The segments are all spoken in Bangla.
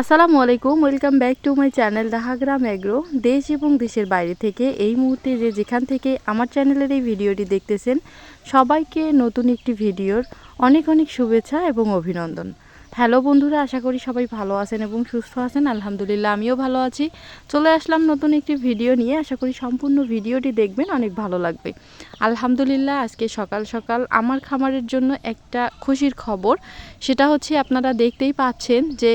আসসালামু আলাইকুম, welcome back to my channel Dahagram agro দেশ এবং দেশের বাইরে থেকে এই মুহূর্তে যে যেখান থেকে আমার চ্যানেলের এই ভিডিওটি দেখতেছেন, সবাইকে নতুন একটি ভিডিওর অনেক অনেক শুভেচ্ছা এবং অভিনন্দন। হ্যালো বন্ধুরা, আশা করি সবাই ভালো আছেন এবং সুস্থ আছেন। আলহামদুলিল্লাহ, আমিও ভালো আছি। চলে আসলাম নতুন একটি ভিডিও নিয়ে। আশা করি সম্পূর্ণ ভিডিওটি দেখবেন, অনেক ভালো লাগবে। আলহামদুলিল্লাহ, আজকে সকাল সকাল আমার খামারের জন্য একটা খুশির খবর। সেটা হচ্ছে, আপনারা দেখতেই পাচ্ছেন যে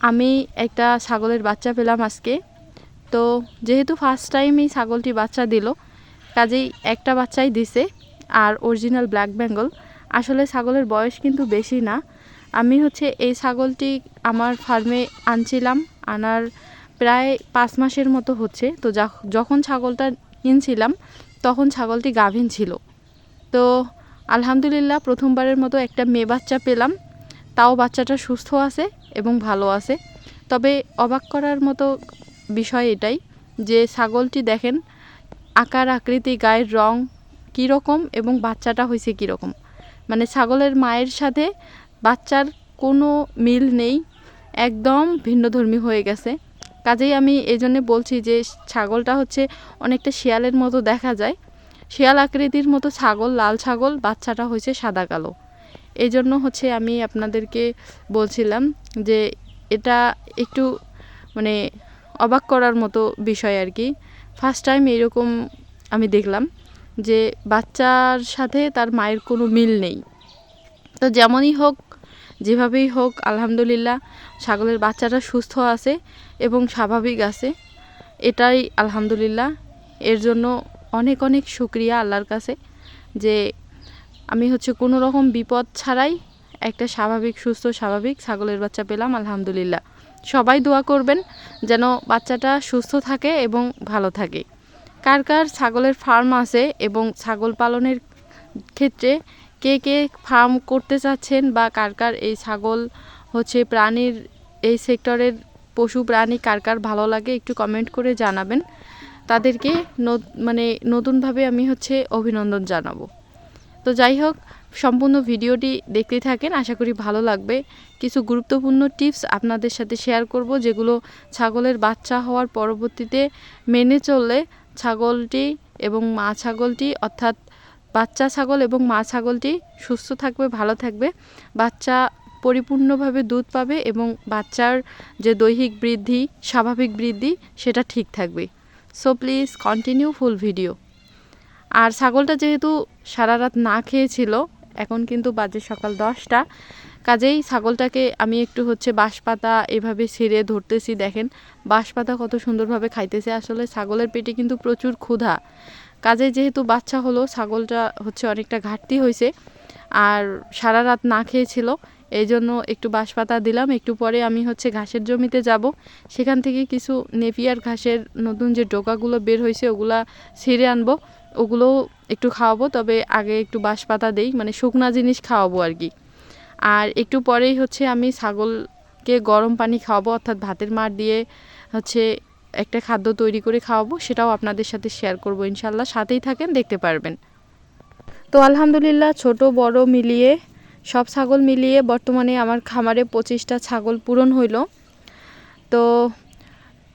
আমি একটা ছাগলের বাচ্চা পেলাম আজকে। তো যেহেতু ফার্স্ট টাইম এই ছাগলটি বাচ্চা দিল, কাজেই একটা বাচ্চাই দিছে, আর অরিজিনাল ব্ল্যাক বেঙ্গল আসলে ছাগলের বয়স কিন্তু বেশি না। আমি হচ্ছে এই ছাগলটি আমার ফার্মে আনছিলাম, আনার প্রায় পাঁচ মাসের মতো হচ্ছে। তো যখন ছাগলটা কিনছিলাম, তখন ছাগলটি গাভিন ছিল। তো আলহামদুলিল্লাহ প্রথমবারের মতো একটা মেয়ে বাচ্চা পেলাম। তাও বাচ্চাটা সুস্থ আছে এবং ভালো আছে। তবে অবাক করার মতো বিষয় এটাই যে ছাগলটি দেখেন, আকার, আকৃতি, গায়ের রং কীরকম এবং বাচ্চাটা হয়েছে কীরকম। মানে ছাগলের মায়ের সাথে বাচ্চার কোনো মিল নেই, একদম ভিন্নধর্মী হয়ে গেছে। কাজেই আমি এই জন্যে বলছি যে ছাগলটা হচ্ছে অনেকটা শিয়ালের মতো দেখা যায়। শিয়াল আকৃতির মতো ছাগল, লাল ছাগল, বাচ্চাটা হয়েছে সাদা কালো। এই জন্য হচ্ছে আমি আপনাদেরকে বলছিলাম যে এটা একটু মানে অবাক করার মতো বিষয় আর কি। ফার্স্ট টাইম এরকম আমি দেখলাম যে বাচ্চার সাথে তার মায়ের কোনো মিল নেই। তো যেমনই হোক, যেভাবেই হোক, আলহামদুলিল্লাহ ছাগলের বাচ্চাটা সুস্থ আছে এবং স্বাভাবিক আছে। এটাই আলহামদুলিল্লাহ। এর জন্য অনেক অনেক শুক্রিয়া আল্লাহর কাছে যে আমি হচ্ছে কোনো রকম বিপদ ছাড়াই একটা স্বাভাবিক, সুস্থ, স্বাভাবিক ছাগলের বাচ্চা পেলাম, আলহামদুলিল্লাহ। সবাই দোয়া করবেন যেন বাচ্চাটা সুস্থ থাকে এবং ভালো থাকে। কার কার ছাগলের ফার্ম আছে এবং ছাগল পালনের ক্ষেত্রে কে কে ফার্ম করতে চাচ্ছেন বা কার কার এই ছাগল হচ্ছে প্রাণীর, এই সেক্টরের পশু প্রাণী কার কার ভালো লাগে একটু কমেন্ট করে জানাবেন। তাদেরকে মানে নতুনভাবে আমি হচ্ছে অভিনন্দন জানাব। তো যাই হোক, সম্পূর্ণ ভিডিওটি দেখতে থাকেন। আশা করি ভালো লাগবে। কিছু গুরুত্বপূর্ণ টিপস আপনাদের সাথে শেয়ার করব, যেগুলো ছাগলের বাচ্চা হওয়ার পরবর্তীতে মেনে চললে ছাগলটি এবং মা ছাগলটি, অর্থাৎ বাচ্চা ছাগল এবং মা ছাগলটি সুস্থ থাকবে, ভালো থাকবে। বাচ্চা পরিপূর্ণভাবে দুধ পাবে এবং বাচ্চার যে দৈহিক বৃদ্ধি, স্বাভাবিক বৃদ্ধি, সেটা ঠিক থাকবে। So please continue full video আর ছাগলটা যেহেতু সারা রাত না খেয়েছিল, এখন কিন্তু বাজে সকাল দশটা। কাজেই ছাগলটাকে আমি একটু হচ্ছে বাঁশপাতা এভাবে ছিঁড়ে ধরতেছি, দেখেন। বাঁশপাতা কত সুন্দরভাবে খাইতেছে, আসলে ছাগলের পেটে কিন্তু প্রচুর ক্ষুধা। কাজে যেহেতু বাচ্চা হলো, ছাগলটা হচ্ছে অনেকটা ঘাটতি হয়েছে আর সারা রাত না খেয়েছিল এই জন্য একটু বাঁশপাতা দিলাম। একটু পরে আমি হচ্ছে ঘাসের জমিতে যাব। সেখান থেকে কিছু নেপিয়ার ঘাসের নতুন যে ডোকাগুলো বের হয়েছে ওগুলা ছিঁড়ে আনব। ওগুলোও একটু খাওয়াবো, তবে আগে একটু বাঁশপাতা দেই মানে শুকনা জিনিস খাওয়াবো আর কি আর একটু পরেই হচ্ছে আমি ছাগলকে গরম পানি খাওয়াবো, অর্থাৎ ভাতের মার দিয়ে হচ্ছে একটা খাদ্য তৈরি করে খাওয়াবো, সেটাও আপনাদের সাথে শেয়ার করব ইনশাল্লাহ সাথেই থাকেন, দেখতে পারবেন। তো আলহামদুলিল্লাহ, ছোট, বড় মিলিয়ে, সব ছাগল মিলিয়ে বর্তমানে আমার খামারে পঁচিশটা ছাগল পূরণ হইল। তো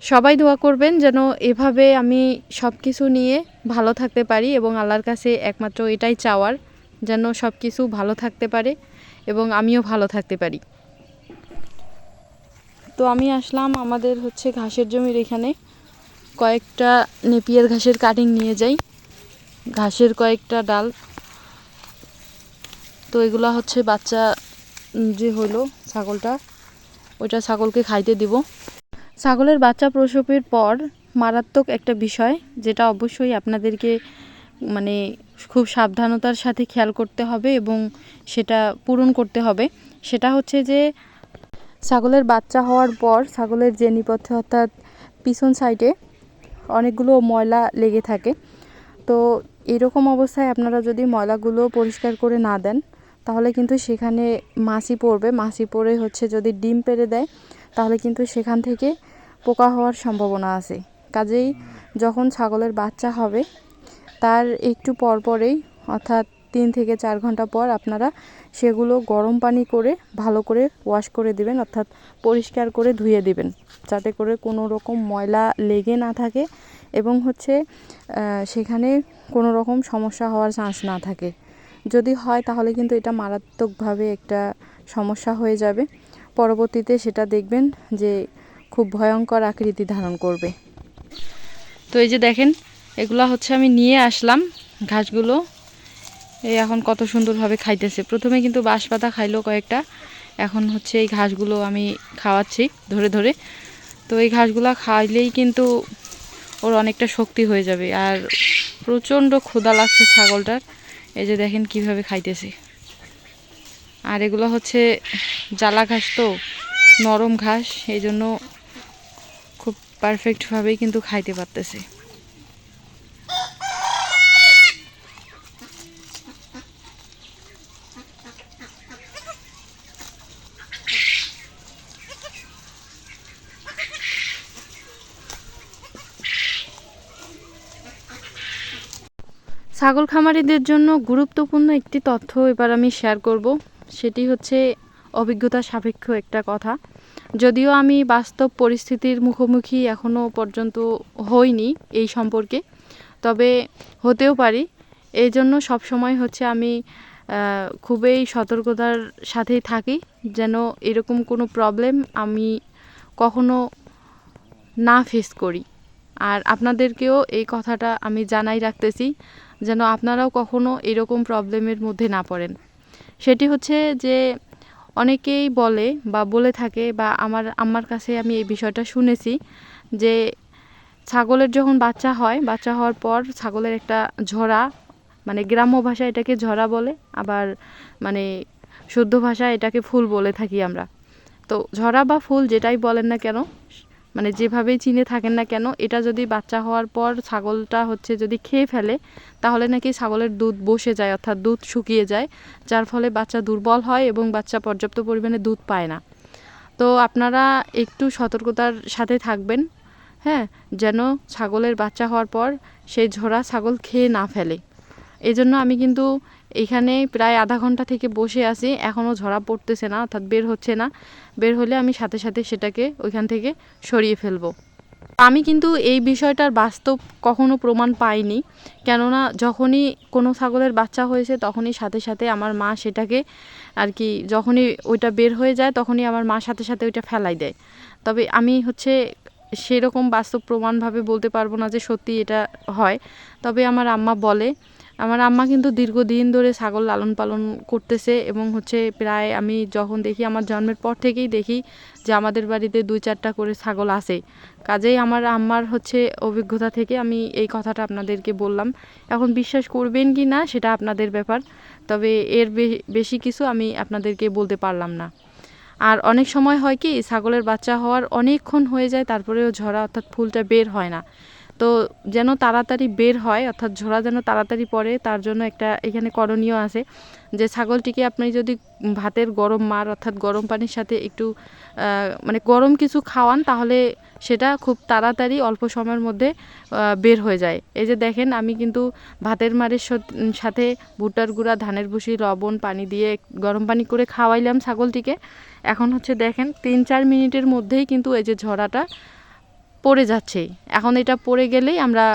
সবাই দোয়া করবেন যেন এভাবে আমি সব কিছু নিয়ে ভালো থাকতে পারি এবং আল্লাহর কাছে একমাত্র এটাই চাওয়ার, যেন সব কিছু ভালো থাকতে পারে এবং আমিও ভালো থাকতে পারি। তো আমি আসলাম আমাদের হচ্ছে ঘাসের জমির এখানে। কয়েকটা নেপিয়ার ঘাসের কাটিং নিয়ে যাই। ঘাসের কয়েকটা ডাল। তো এগুলা হচ্ছে বাচ্চা যে হলো ছাগলটা, ওইটা ছাগলকে খাইতে দিব। ছাগলের বাচ্চা প্রসবের পর মারাত্মক একটা বিষয়, যেটা অবশ্যই আপনাদেরকে মানে খুব সাবধানতার সাথে খেয়াল করতে হবে এবং সেটা পূরণ করতে হবে। সেটা হচ্ছে যে, ছাগলের বাচ্চা হওয়ার পর ছাগলের যে নিপথ্যে অর্থাৎ পিছন সাইডে অনেকগুলো ময়লা লেগে থাকে। তো এরকম অবস্থায় আপনারা যদি ময়লাগুলো পরিষ্কার করে না দেন, তাহলে কিন্তু সেখানে মাছি পড়বে। মাছি পড়ে হচ্ছে যদি ডিম পেড়ে দেয় তাহলে কিন্তু সেখান থেকে পোকা হওয়ার সম্ভাবনা আছে। কাজেই যখন ছাগলের বাচ্চা হবে, তার একটু পরপরেই অর্থাৎ তিন থেকে চার ঘণ্টা পর আপনারা সেগুলো গরম পানি করে ভালো করে ওয়াশ করে দিবেন, অর্থাৎ পরিষ্কার করে ধুয়ে দিবেন। যাতে করে কোনো রকম ময়লা লেগে না থাকে এবং হচ্ছে সেখানে কোনো রকম সমস্যা হওয়ার চান্স না থাকে। যদি হয় তাহলে কিন্তু এটা মারাত্মকভাবে একটা সমস্যা হয়ে যাবে। পরবর্তীতে সেটা দেখবেন যে খুব ভয়ঙ্কর আকৃতি ধারণ করবে। তো এই যে দেখেন, এগুলা হচ্ছে আমি নিয়ে আসলাম ঘাসগুলো। এই এখন কত সুন্দরভাবে খাইতেছে। প্রথমে কিন্তু বাঁশ পাতা খাইলো কয়েকটা, এখন হচ্ছে এই ঘাসগুলো আমি খাওয়াচ্ছি ধরে ধরে। তো এই ঘাসগুলো খাইলেই কিন্তু ওর অনেকটা শক্তি হয়ে যাবে। আর প্রচণ্ড ক্ষুধা লাগছে ছাগলটার। এই যে দেখেন কীভাবে খাইতেছে। আর এগুলো হচ্ছে জ্বালা ঘাস তো, নরম ঘাস, এই জন্য খুব পারফেক্টভাবেই কিন্তু খাইতে পারতেছে। ছাগল খামারিদের জন্য গুরুত্বপূর্ণ একটি তথ্য এবার আমি শেয়ার করব। সেটি হচ্ছে অভিজ্ঞতা সাপেক্ষ একটা কথা। যদিও আমি বাস্তব পরিস্থিতির মুখোমুখি এখনও পর্যন্ত হইনি এই সম্পর্কে, তবে হতেও পারি। এই জন্য সবসময় হচ্ছে আমি খুবই সতর্কতার সাথেই থাকি, যেন এরকম কোনো প্রবলেম আমি কখনো না ফেস করি। আর আপনাদেরকেও এই কথাটা আমি জানাই রাখতেছি, যেন আপনারাও কখনো এরকম প্রবলেমের মধ্যে না পড়েন। সেটি হচ্ছে যে অনেকেই বলে বা বলে থাকে বা আমার আমার কাছে আমি এই বিষয়টা শুনেছি যে ছাগলের যখন বাচ্চা হয়, বাচ্চা হওয়ার পর ছাগলের একটা ঝরা মানে গ্রাম্য ভাষায় এটাকে ঝরা বলে, আবার মানে শুদ্ধ ভাষায় এটাকে ফুল বলে থাকি আমরা। তো ঝরা বা ফুল যেটাই বলেন না কেন মানে যেভাবেই চিনে থাকেন না কেন, এটা যদি বাচ্চা হওয়ার পর ছাগলটা হচ্ছে যদি খেয়ে ফেলে, তাহলে নাকি ছাগলের দুধ বসে যায়, অর্থাৎ দুধ শুকিয়ে যায়, যার ফলে বাচ্চা দুর্বল হয় এবং বাচ্চা পর্যাপ্ত পরিমাণে দুধ পায় না। তো আপনারা একটু সতর্কতার সাথে থাকবেন হ্যাঁ যেন ছাগলের বাচ্চা হওয়ার পর সেই ঝোড়া ছাগল খেয়ে না ফেলে। এজন্য আমি কিন্তু এখানে প্রায় আধা ঘণ্টা থেকে বসে আছি এখনও ঝরা পড়তেছে না, অর্থাৎ বের হচ্ছে না। বের হলে আমি সাথে সাথে সেটাকে ওইখান থেকে সরিয়ে ফেলব। আমি কিন্তু এই বিষয়টার বাস্তব কখনো প্রমাণ পাইনি, কেননা যখনই কোনো ছাগলের বাচ্চা হয়েছে, তখনই সাথে সাথে আমার মা সেটাকে আর কি, যখনই ওইটা বের হয়ে যায়, তখনই আমার মা সাথে সাথে ওইটা ফেলাই দেয়। তবে আমি হচ্ছে সেরকম বাস্তব প্রমাণভাবে বলতে পারব না যে সত্যি এটা হয়। তবে আমার আম্মা বলে আমার আম্মা কিন্তু দীর্ঘদিন ধরে ছাগল লালন পালন করতেছে এবং হচ্ছে প্রায় আমি যখন দেখি আমার জন্মের পর থেকেই দেখি যে আমাদের বাড়িতে দুই চারটা করে ছাগল আছে। কাজেই আমার আম্মার হচ্ছে অভিজ্ঞতা থেকে আমি এই কথাটা আপনাদেরকে বললাম। এখন বিশ্বাস করবেন কি না সেটা আপনাদের ব্যাপার, তবে এর বেশি কিছু আমি আপনাদেরকে বলতে পারলাম না। আর অনেক সময় হয় কি, ছাগলের বাচ্চা হওয়ার অনেকক্ষণ হয়ে যায়, তারপরেও ঝরা অর্থাৎ ফুলটা বের হয় না। তো যেন তাড়াতাড়ি বের হয়, অর্থাৎ ঝোড়া যেন তাড়াতাড়ি পড়ে, তার জন্য একটা এখানে করণীয় আছে যে ছাগলটিকে আপনি যদি ভাতের গরম মার, অর্থাৎ গরম পানির সাথে একটু মানে গরম কিছু খাওয়ান, তাহলে সেটা খুব তাড়াতাড়ি অল্প সময়ের মধ্যে বের হয়ে যায়। এই যে দেখেন, আমি কিন্তু ভাতের মারের সাথে ভুট্টার গুঁড়া, ধানের ভুসি, লবণ, পানি দিয়ে গরম পানি করে খাওয়াইলাম ছাগলটিকে। এখন হচ্ছে দেখেন, তিন চার মিনিটের মধ্যেই কিন্তু এই যে ঝরাটা পড়ে যাচ্ছে। এখন এটা পড়ে গেলেই আমরা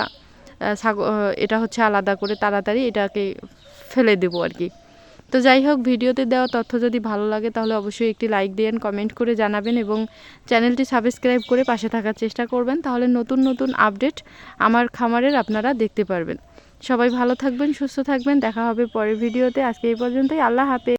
এটা হচ্ছে আলাদা করে তাড়াতাড়ি এটাকে ফেলে দেবো আর কি। তো যাই হোক, ভিডিওতে দেওয়া তথ্য যদি ভালো লাগে তাহলে অবশ্যই একটি লাইক দিয়েন কমেন্ট করে জানাবেন এবং চ্যানেলটি সাবস্ক্রাইব করে পাশে থাকার চেষ্টা করবেন। তাহলে নতুন নতুন আপডেট আমার খামারের আপনারা দেখতে পারবেন। সবাই ভালো থাকবেন, সুস্থ থাকবেন। দেখা হবে পরের ভিডিওতে। আজকে এই পর্যন্তই। আল্লাহ হাফেজ।